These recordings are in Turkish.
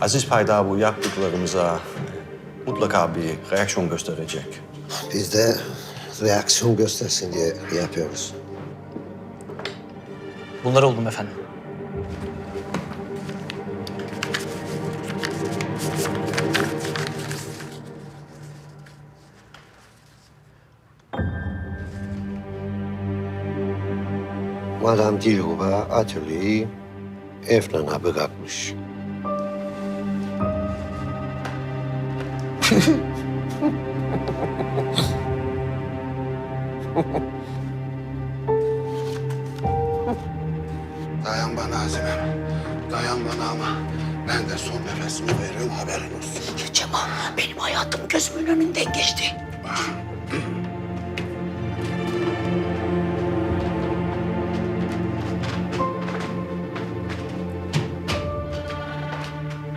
Aziz Payda bu yaptıklarımıza mutlaka bir reaksiyon gösterecek. Biz de reaksiyon göstersin diye yapıyoruz. Bunlar oldum efendim. Madam Dilruba atölyeyi Efnan'a bırakmış. Dayan bana Azim'im. Dayan bana ama ben de son nefesimi veriyorum haberin olsun. Cemal benim hayatım gözümün önünden geçti.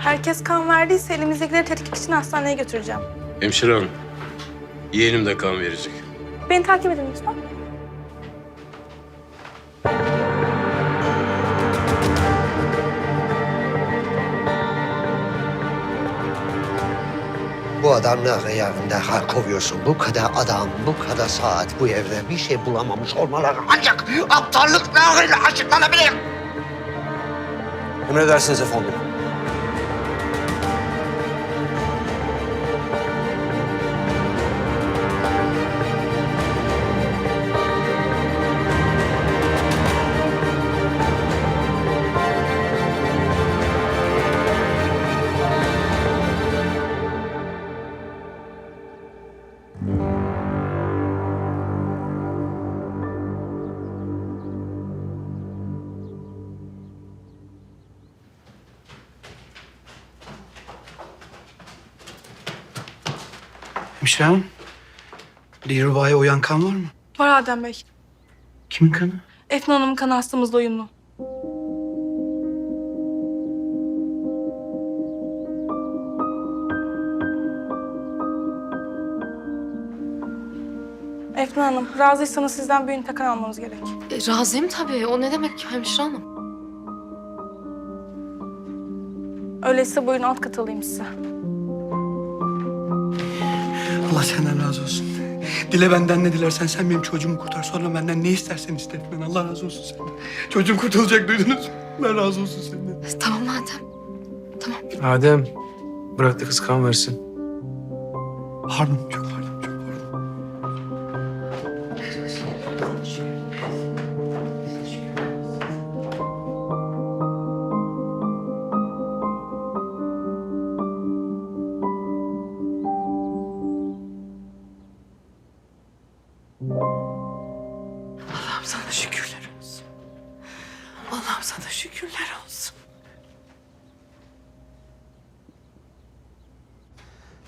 Herkes kan verdiyse elimizdekileri tetkik için hastaneye götüreceğim. Hemşire hanım, yeğenim de kan verecek. Beni takip edin lütfen. Bu adamla yanında hal kovuyorsun. Bu kadar adam, bu kadar saat bu evde bir şey bulamamış olmaları ancak aptallık narıyla açıklanabilir. Emredersiniz efendim. Hemşire hanım, Dilruba'ya uyan kan var mı? Var Adem Bey. Kimin kanı? Efna Hanım'ın kanı hastamızla uyumlu. Efna Hanım, razıysanız sizden bir ünite kan almamız gerek. E, razıyım tabii. O ne demek hemşire hanım? Öyleyse buyurun alt kat alayım size. Allah senden razı olsun. Dile benden ne dilersen sen benim çocuğumu kurtar. Sonra benden ne istersen iste. Ben Allah razı olsun senden. Çocuğum kurtulacak duydunuz mu? Allah razı olsun senden. Tamam madem. Adem, bırak da kız kan versin. Pardon, çok şükürler olsun.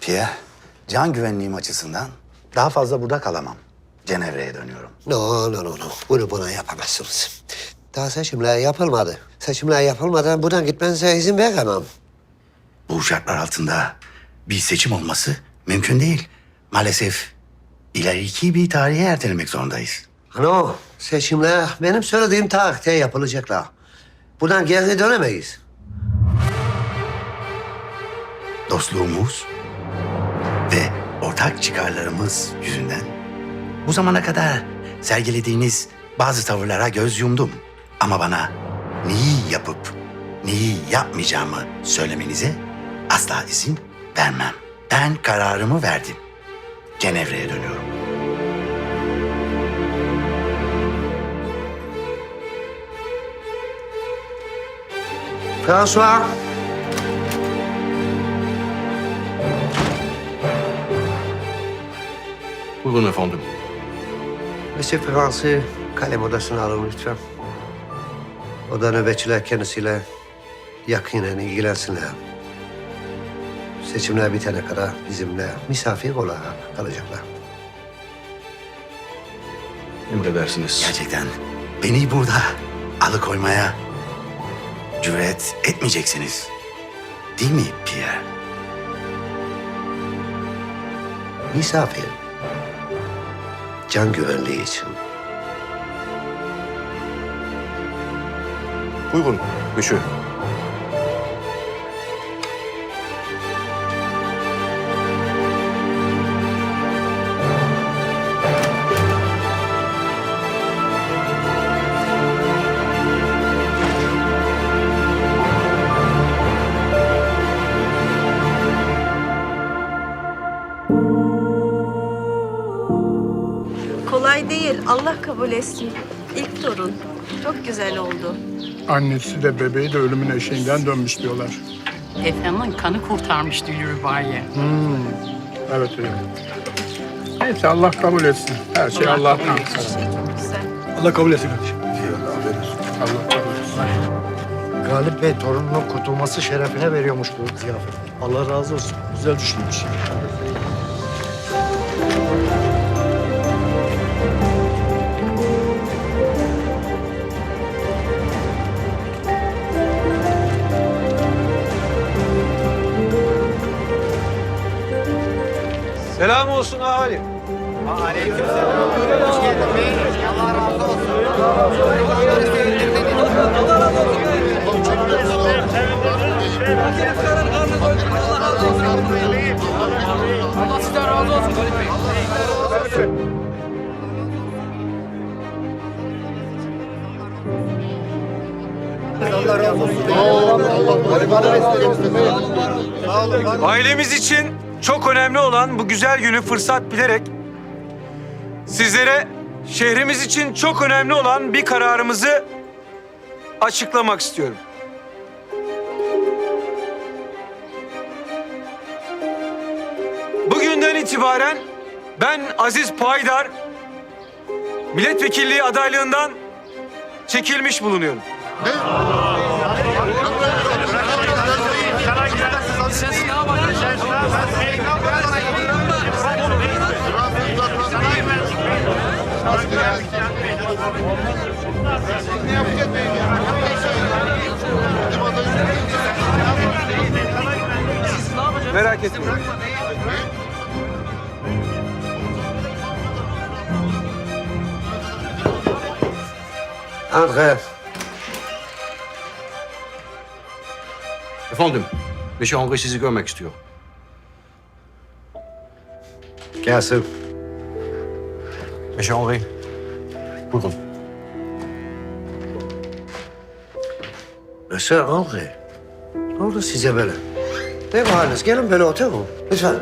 Pierre, can güvenliğim açısından daha fazla burada kalamam. Cenevre'ye dönüyorum. No, no, no, no. Bunu buna yapamazsınız. Daha seçimler yapılmadı. Seçimler yapılmadan buradan gitmenize izin veremem. Bu şartlar altında bir seçim olması mümkün değil. Maalesef ileriki bir tarihe ertelemek zorundayız. Ano, seçimler benim söylediğim tarihte yapılacaklar. Buradan geri dönemeyiz. Dostluğumuz ve ortak çıkarlarımız yüzünden bu zamana kadar sergilediğiniz bazı tavırlara göz yumdum. Ama bana neyi yapıp neyi yapmayacağımı söylemenize asla izin vermem. Ben kararımı verdim. Cenevre'ye dönüyorum. François. Buyurun efendim. Monsieur Fransız kalem odasına alın lütfen. Oda nöbetçiler kendisiyle yakinen ilgilensinler. Seçimler bitene kadar bizimle misafir olarak kalacaklar. Emredersiniz. Gerçekten beni burada alıkoymaya cüret etmeyeceksiniz. Değil mi Pierre? Misafir. Can güvenliği için. Buyurun, monsieur. Allah kabul etsin. İlk torun. Çok güzel oldu. Annesi de bebeği de ölümün eşiğinden dönmüş diyorlar. Efendim kanı kurtarmıştı Yürübayi. Hmm. Evet evet. Neyse Allah kabul etsin. Her şey Allah'tan. Çok güzel. Allah kabul etsin kardeşim. Allah kabul etsin. Galip Bey torununun kurtulması şerefine veriyormuş bu ziyafet. Allah razı olsun. Güzel düşünmüş. Selam olsun ahali. Ailemiz için çok önemli olan bu güzel günü fırsat bilerek sizlere şehrimiz için çok önemli olan bir kararımızı açıklamak istiyorum. Bugünden itibaren ben Aziz Paydar milletvekilliği adaylığından çekilmiş bulunuyorum. Merak etmeyin. André, Efendim, Monsieur Henri sizi görmek istiyor. gelsin. Monsieur Henri, buyurun. Monsieur André, ne oldu size böyle? Ne bu haliniz? Gelin böyle oturun. Lütfen.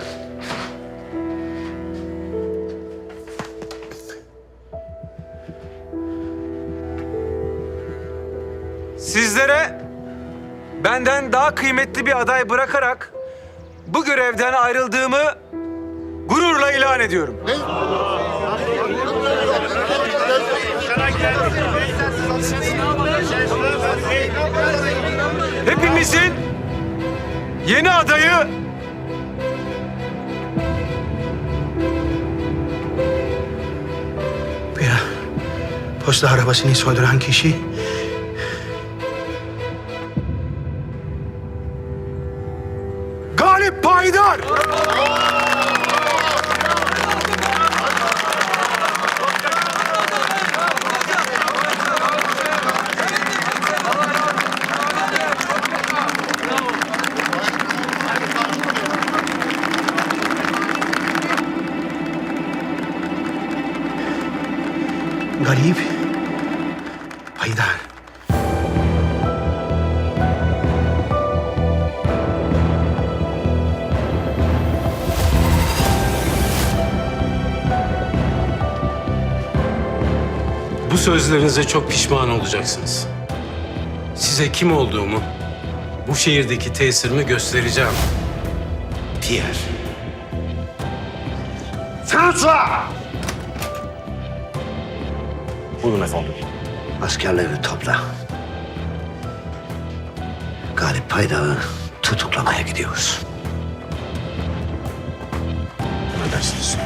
Sizlere benden daha kıymetli bir aday bırakarak bu görevden ayrıldığımı gururla ilan ediyorum. Hepimizin yeni adayı posta arabasını soyduran kişi Galip Haydar. Bu sözlerinize çok pişman olacaksınız. Size kim olduğumu, bu şehirdeki tesirimi göstereceğim. Diğer. Buyurun efendim. Askerleri topla. Galip Paydar'ı tutuklamaya gidiyoruz. Emredersiniz.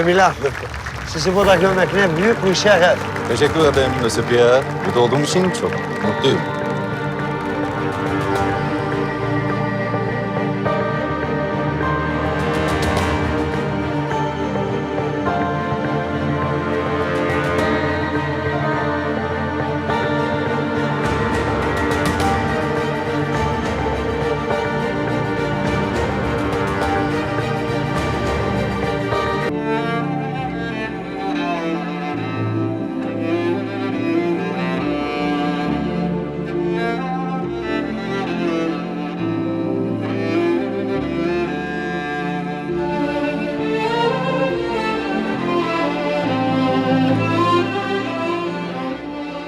Bismillah. Sizi burada görmek ne büyük bir şeref. Teşekkür ederim Nusip ya. Burada olduğum için çok mutluyum.